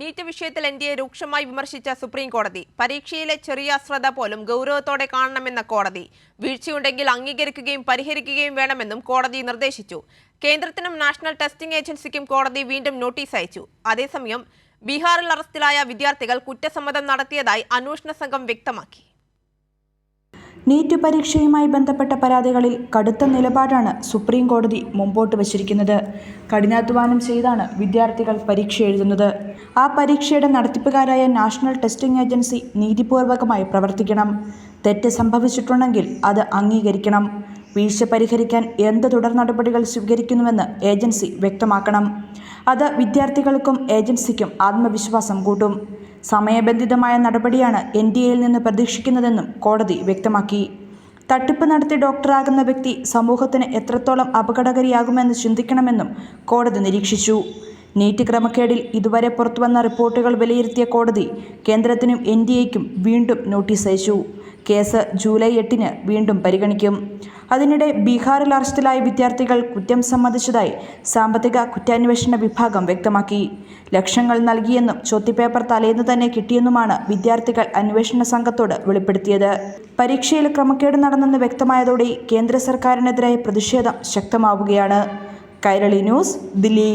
NEET വിഷയത്തിൽ N D A രൂക്ഷമായി വിമർശിച്ച സുപ്രീം കോടതി. പരീക്ഷയിലെ ചെറിയ അശ്രദ്ധ പോലും ഗൗരവത്തോടെ കാണണമെന്ന കോടതി. വീഴ്ചയുണ്ടെങ്കിൽ അംഗീകരിക്കുകയും പരിഹരിക്കുകയും വേണമെന്നും കോടതി നിർദ്ദേശിച്ചു. കേന്ദ്രത്തിനും നാഷണൽ ടെസ്റ്റിംഗ് ഏജൻസിക്കും കോടതി വീണ്ടും നോട്ടീസ് അയച്ചു. അതേസമയം ബീഹാറിൽ അറസ്റ്റിലായ വിദ്യാർത്ഥികൾ കുറ്റസമ്മതം നടത്തിയതായി അന്വേഷണ സംഘം വ്യക്തമാക്കി. നീറ്റ് പരീക്ഷയുമായി ബന്ധപ്പെട്ട പരാതികളിൽ കടുത്ത നിലപാടാണ് സുപ്രീം കോടതി മുമ്പോട്ട് വച്ചിരിക്കുന്നത്. കഠിനാധ്വാനം ചെയ്താണ് വിദ്യാർത്ഥികൾ പരീക്ഷ എഴുതുന്നത്. ആ പരീക്ഷയുടെ നടത്തിപ്പുകാരായ നാഷണൽ ടെസ്റ്റിംഗ് ഏജൻസി നീതിപൂർവകമായി പ്രവർത്തിക്കണം. തെറ്റ് സംഭവിച്ചിട്ടുണ്ടെങ്കിൽ അത് അംഗീകരിക്കണം. വീഴ്ച പരിഹരിക്കാൻ എന്ത് തുടർ നടപടികൾ സ്വീകരിക്കുന്നുവെന്ന് ഏജൻസി വ്യക്തമാക്കണം. അത് വിദ്യാർത്ഥികൾക്കും ഏജൻസിക്കും ആത്മവിശ്വാസം കൂട്ടും. സമയബന്ധിതമായ നടപടിയാണ് എൻ ഡി എയിൽ നിന്ന് പ്രതീക്ഷിക്കുന്നതെന്നും കോടതി വ്യക്തമാക്കി. തട്ടിപ്പ് നടത്തി ഡോക്ടറാകുന്ന വ്യക്തി സമൂഹത്തിന് എത്രത്തോളം അപകടകരിയാകുമെന്ന് ചിന്തിക്കണമെന്നും കോടതി നിരീക്ഷിച്ചു. നീറ്റ് ക്രമക്കേടിൽ ഇതുവരെ പുറത്തുവന്ന റിപ്പോർട്ടുകൾ വിലയിരുത്തിയ കോടതി കേന്ദ്രത്തിനും എൻ വീണ്ടും നോട്ടീസ് അയച്ചു. കേസ് ജൂലൈ എട്ടിന് വീണ്ടും പരിഗണിക്കും. അതിനിടെ ബീഹാറിൽ അറസ്റ്റിലായ വിദ്യാർത്ഥികൾ കുറ്റം സമ്മതിച്ചതായി സാമ്പത്തിക കുറ്റാന്വേഷണ വിഭാഗം വ്യക്തമാക്കി. ലക്ഷങ്ങൾ നൽകിയെന്നും ചോദ്യപേപ്പർ തലേന്ന് തന്നെ കിട്ടിയെന്നുമാണ് വിദ്യാർത്ഥികൾ അന്വേഷണ സംഘത്തോട് വെളിപ്പെടുത്തിയത്. പരീക്ഷയിൽ ക്രമക്കേട് നടന്നെന്ന് വ്യക്തമായതോടെ കേന്ദ്ര സർക്കാരിനെതിരായ പ്രതിഷേധം ശക്തമാവുകയാണ്. കൈരളി ന്യൂസ് ദില്ലി.